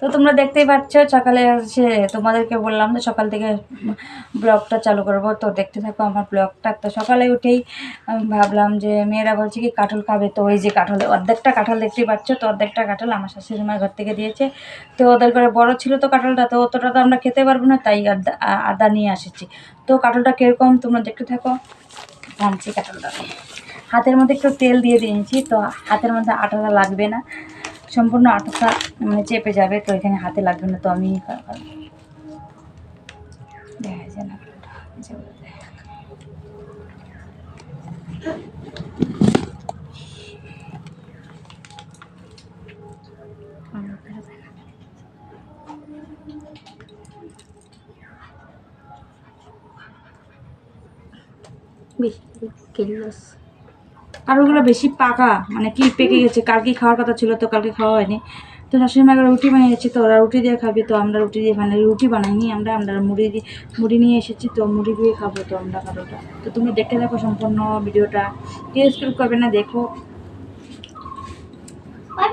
তো তোমরা দেখতেই পাচ্ছ, সকালে হচ্ছে তোমাদেরকে বললাম যে সকাল থেকে ব্লগটা চালু করব। তো দেখতে থাকো আমার ব্লগটা। তো সকালে উঠেই ভাবলাম যে মেয়েরা বলছে কি, কাঁঠাল খাবে। তো ওই যে কাঁঠাল, অর্ধেকটা কাঁঠাল দেখতেই পাচ্ছ। তো অর্ধেকটা কাঁঠাল আমার শাশুড়ি মার ঘর থেকে দিয়েছে। তো ওদের ঘরে বড় ছিল তো কাঁঠালটা। তো অতটা তো আমরা খেতে পারব না, তাই আদা আদা নিয়ে এসেছি তো কাঁঠালটা কীরকম তোমরা দেখতে থাকো। ভাঙছি কাঁঠালটা। হাতের মধ্যে একটু তেল দিয়ে দিয়েছি। তো হাতের মধ্যে আটাটা লাগবে না। সম্পূর্ণ আটাটা মানে চেপে যাবে তো এখানে হাতে লাগবে না তো আমি দেখা যায় কাঁঠালটা, যেগুলো আর ওগুলো বেশি পাকা মানে কি পেকে গেছে, কালকে খাওয়ার কথা ছিল তো কালকে খাওয়া হয়নি। তো শাশুড়ি মা রুটি বানিয়েছে, তো ওরা রুটি দিয়ে খাবে, তো আমরা রুটি দিয়ে মানে রুটি বানাইনি আমরা আমরা মুড়ি দিয়ে মুড়ি নিয়ে এসেছি, তো মুড়ি দিয়ে খাব, তো আমরা কারোটা তো তুমি দেখতে দেখো সম্পূর্ণ ভিডিওটা। কে স্কিপ করবে না, দেখো।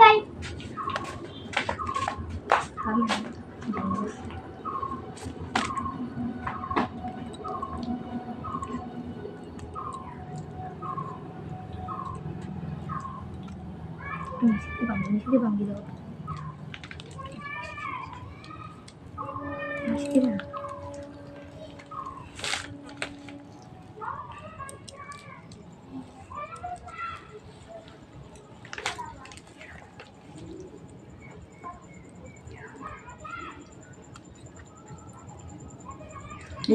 বাই এই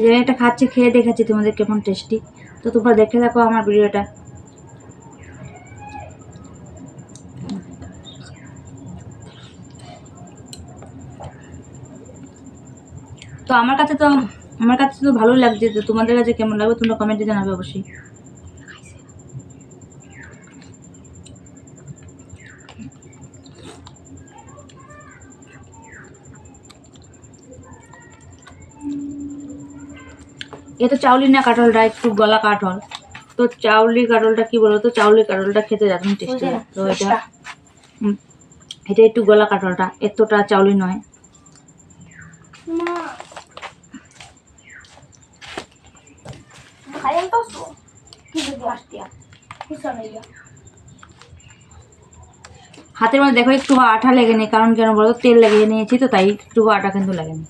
যে আমি একটা খাচ্ছি, খেয়ে দেখাচ্ছি তোমাদের কেমন টেস্টি তো তোমরা দেখে থাকো আমার ভিডিওটা। তো আমার কাছে তো আমার কাছে তো ভালোই লাগছে তো তোমাদের কাছে কেমন লাগবে তোমরা কমেন্টে জানাবে অবশ্যই। এ তো চাউলি না কাঁঠালটা একটু গলা কাঠল। তো চাউলি কাঁঠালটা কি বলো তো চাউলি কাঁঠালটা খেতে দারুণ টেস্টি তো এটা এটা একটু গলা কাঁঠালটা এতটা চাউলি নয় মা খাইন তো কি যদি আসতিয়া কিছু নেই হাতের মধ্যে দেখো একটু আঠা লেগেনি, কারণ কেন বলো তো তেল লাগিয়ে নিয়েছি তো, তাই একটু আটা কিন্তু লাগেনি।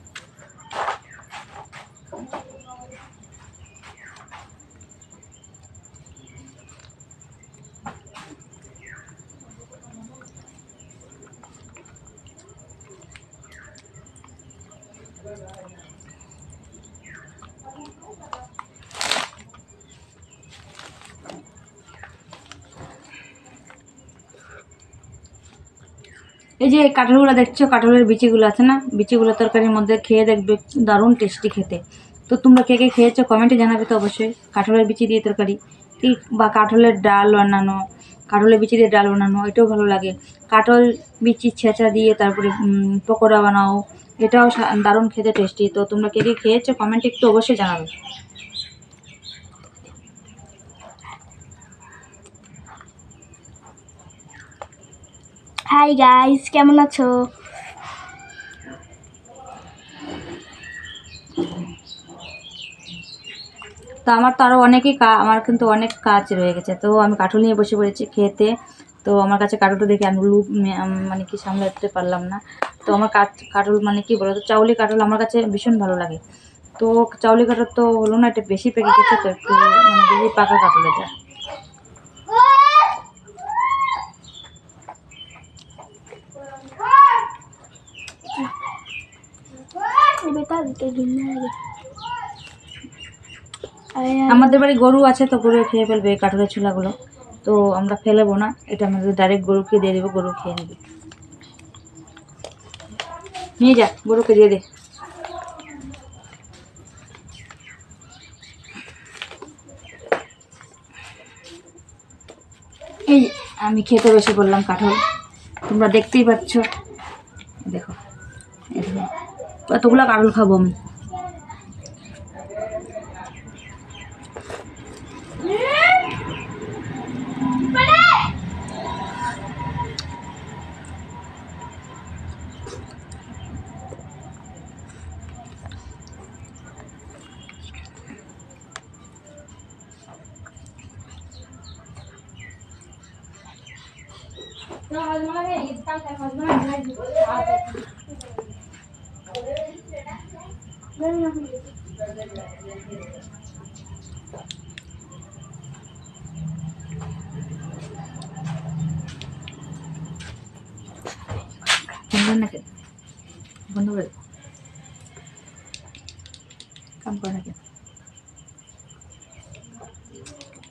এই যে কাঁঠালগুলো দেখছ, কাঁঠালের বিচিগুলো আছে না? বিচিগুলো তরকারির মধ্যে খেয়ে দেখবে দারুণ টেস্টি খেতে। তো তোমরা কে কে খেয়েছো কমেন্টে জানাবে তো অবশ্যই। কাঁঠালের বিচি দিয়ে তরকারি। ঠিক বা কাঁঠালের ডাল বানানো, কাঁঠালের বিচি দিয়ে ডাল বানানো, এটাও ভালো লাগে। কাঁঠাল বিচি ছেঁচা দিয়ে তারপরে পকোড়া বানাও, এটাও দারুণ খেতে টেস্টি তো তোমরা কে কে খেয়েছো কমেন্টে একটু অবশ্যই জানাবে। হাই গাইস কেমন আছো? তো আমার তো আরও অনেকই আমার কিন্তু অনেক কাজ রয়ে গেছে। তো আমি কাঠল নিয়ে বসে পড়েছি খেতে। তো আমার কাছে কাঠলটা দেখে আমি লুপ মানে কি সামলাতে পারলাম না। তো আমার কাঠ, কাঠল মানে কি বলো তো চাউলি কাঠল আমার কাছে ভীষণ ভালো লাগে। তো চাউলি কাঠল তো হলো না, এটা বেশি পেকে গেছে তো একটু মানে বেশি পাকা কাঠল এটা। আমাদের বাড়ি গরু আছে তো, গরু খেয়ে ফেলবে এই কাঠলের ছোলাগুলো তো আমরা ফেলেবো না, এটা আমাদের ডাইরেক্ট গরুকে দিয়ে দেবো, গরু খেয়ে নেবে। নিয়ে যা, গরুকে দিয়ে দে। এই আমি খেতে বসে পড়লাম কাঠল। তোমরা দেখতেই পাচ্ছ। দেখো, এই এতগুলো কারল খাব আমি। んなきゃ。頑張らなきゃ。頑張らなきゃ。